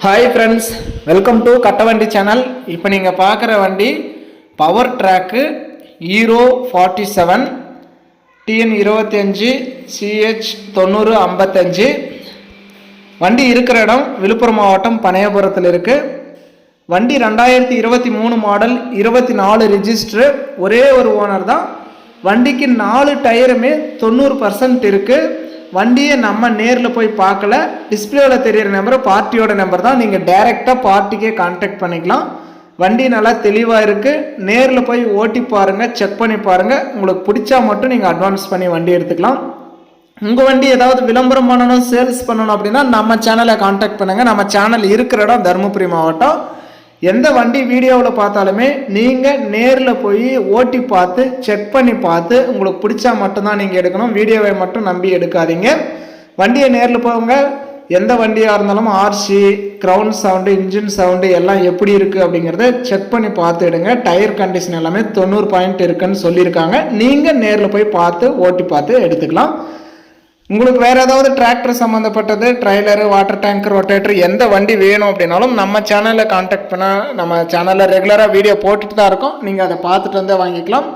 Hi friends welcome to Kattavandi channel இப்போ நீங்கள் பார்க்குற வண்டி power track Hero forty seven TN இருபத்தஞ்சி சிஹெச் தொண்ணூறு ஐம்பத்தஞ்சு வண்டி இருக்கிற இடம் விழுப்புரம் மாவட்டம் பனையபுரத்தில் இருக்குது வண்டி ரெண்டாயிரத்தி இருபத்தி மூணு மாடல் இருபத்தி நாலு ரிஜிஸ்டரு ஒரே ஒரு ஓனர் தான். வண்டிக்கு நாலு டயருமே தொண்ணூறு பர்சன்ட் இருக்குது வண்டியை நம்ம நேரில் போய் பார்க்கல டிஸ்பிளேவில் தெரியிற நம்பர் பார்ட்டியோட நம்பர் தான். நீங்கள் டைரெக்டாக பார்ட்டிக்கே கான்டாக்ட் பண்ணிக்கலாம். வண்டி நல்லா தெளிவாக இருக்குது நேரில் போய் ஓட்டி பாருங்கள் செக் பண்ணி பாருங்கள் உங்களுக்கு பிடிச்சா மட்டும் நீங்கள் அட்வான்ஸ் பண்ணி வண்டி எடுத்துக்கலாம். உங்கள் வண்டி ஏதாவது விளம்பரம் பண்ணணும் சேல்ஸ் பண்ணணும் அப்படின்னா நம்ம சேனலை காண்டாக்ட் பண்ணுங்கள் நம்ம சேனல் இருக்கிற இடம் தருமபுரி மாவட்டம். எந்த வண்டி வீடியோவில் பார்த்தாலுமே நீங்கள் நேரில் போய் ஓட்டி பார்த்து செக் பண்ணி பார்த்து உங்களுக்கு பிடிச்சா மட்டும்தான் நீங்கள் எடுக்கணும். வீடியோவை மட்டும் நம்பி எடுக்காதீங்க. வண்டியை நேரில் போங்க. எந்த வண்டியாக இருந்தாலும் RC ground sound engine sound எல்லாம் எப்படி இருக்குது அப்படிங்கிறத செக் பண்ணி பார்த்து எடுங்க. டயர் கண்டிஷன் எல்லாமே தொண்ணூறு பாயிண்ட் இருக்குன்னு சொல்லியிருக்காங்க. நீங்கள் நேரில் போய் பார்த்து ஓட்டி பார்த்து எடுத்துக்கலாம். உங்களுக்கு வேறு ஏதாவது டிராக்டர் சம்மந்தப்பட்டது ட்ரைலரு வாட்டர் டேங்க் ரொட்டேட்டர் எந்த வண்டி வேணும் அப்படின்னாலும் நம்ம சேனலில் காண்டாக்ட் பண்ணால் நம்ம சேனலில் ரெகுலராக வீடியோ போட்டுட்டு தான் இருக்கோம். நீங்கள் அதை பார்த்துட்டு வந்தே வாங்கிக்கலாம்.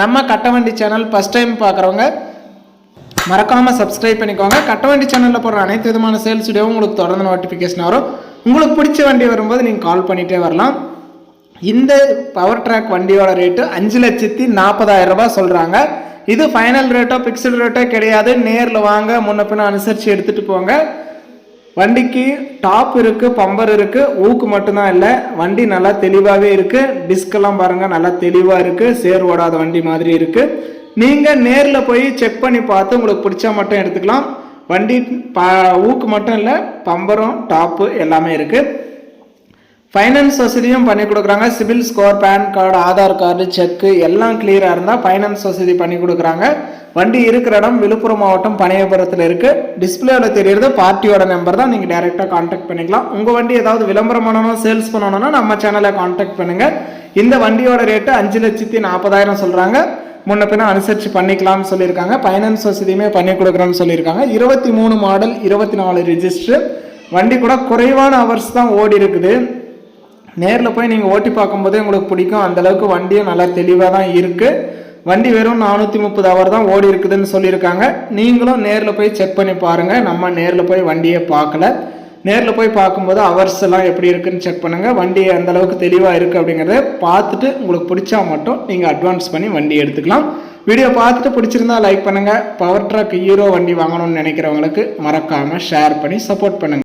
நம்ம கட்டவண்டி சேனல் ஃபஸ்ட் டைம் பார்க்குறவங்க மறக்காமல் சப்ஸ்கிரைப் பண்ணிக்கோங்க. கட்டவண்டி சேனலில் போடுற அனைத்து விதமான சேல்ஸ் வீடியோவும் உங்களுக்கு தொடர்ந்து நோட்டிஃபிகேஷன் வரும். உங்களுக்கு பிடிச்ச வண்டி வரும்போது நீங்கள் கால் பண்ணிகிட்டே வரலாம். இந்த பவர் ட்ராக் வண்டியோட ரேட்டு அஞ்சு லட்சத்தி நாற்பதாயிரம் ரூபாய் சொல்கிறாங்க இது ஃபைனல் ரேட்டோ பிக்சட் ரேட்டோ கிடையாது. நேரில் வாங்க முன்ன பின்ன அனுசரித்து எடுத்துகிட்டு போங்க. வண்டிக்கு டாப் இருக்குது பம்பர் இருக்குது ஊக்கு மட்டும்தான் இல்லை வண்டி நல்லா தெளிவாகவே இருக்குது டிஸ்கெல்லாம் பாருங்கள் நல்லா தெளிவாக இருக்குது சேர் ஓடாத வண்டி மாதிரி இருக்குது நீங்கள் நேரில் போய் செக் பண்ணி பார்த்து உங்களுக்கு பிடிச்சா மட்டும் எடுத்துக்கலாம். வண்டி ப ஊக்கு மட்டும் இல்லை பம்பரும் டாப்பு எல்லாமே இருக்குது ஃபைனான்ஸ் வசதியும் பண்ணி கொடுக்குறாங்க. CIBIL score PAN card Aadhaar card check எல்லாம் கிளியராக இருந்தால் ஃபைனான்ஸ் வசதி பண்ணி கொடுக்குறாங்க. வண்டி இருக்கிற இடம் விழுப்புரம் மாவட்டம் பனையபுரத்தில் இருக்குது டிஸ்பிளேவில் தெரியுறது பார்ட்டியோட நம்பர் தான். நீங்கள் டேரெக்டாக காண்டாக்ட் பண்ணிக்கலாம். உங்கள் வண்டி ஏதாவது விளம்பரம் பண்ணணும் சேல்ஸ் பண்ணணும்னா நம்ம சேனலை காண்டாக்ட் பண்ணுங்கள் இந்த வண்டியோட ரேட்டு அஞ்சு லட்சத்தி நாற்பதாயிரம் சொல்கிறாங்க முன்ன பின்ன அனுசரித்து பண்ணிக்கலாம்னு சொல்லியிருக்காங்க. ஃபைனான்ஸ் வசதியுமே பண்ணி கொடுக்குறோன்னு சொல்லியிருக்காங்க. இருபத்தி மூணு மாடல் இருபத்தி நாலு ரிஜிஸ்டர் வண்டி கூட குறைவான ஹவர்ஸ் தான் ஓடி இருக்குது நேரில் போய் நீங்கள் ஓட்டி பார்க்கும்போதே உங்களுக்கு பிடிக்கும். அந்தளவுக்கு வண்டியும் நல்லா தெளிவாக தான் இருக்குது வண்டி வெறும் நானூற்றி முப்பது அவர் தான் ஓடி இருக்குதுன்னு சொல்லியிருக்காங்க. நீங்களும் நேரில் போய் செக் பண்ணி பாருங்கள் நம்ம நேரில் போய் வண்டியை பார்க்கல. நேரில் போய் பார்க்கும்போது ஹவர்ஸ் எல்லாம் எப்படி இருக்குன்னு செக் பண்ணுங்கள் வண்டி அந்தளவுக்கு தெளிவாக இருக்குது அப்படிங்கிறத பார்த்துட்டு உங்களுக்கு பிடிச்சா மட்டும் நீங்கள் அட்வான்ஸ் பண்ணி வண்டி எடுத்துக்கலாம். வீடியோ பார்த்துட்டு பிடிச்சிருந்தா லைக் பண்ணுங்கள் பவர் ட்ராக் ஹீரோ வண்டி வாங்கணும்னு நினைக்கிறவங்களுக்கு மறக்காமல் ஷேர் பண்ணி சப்போர்ட் பண்ணுங்கள்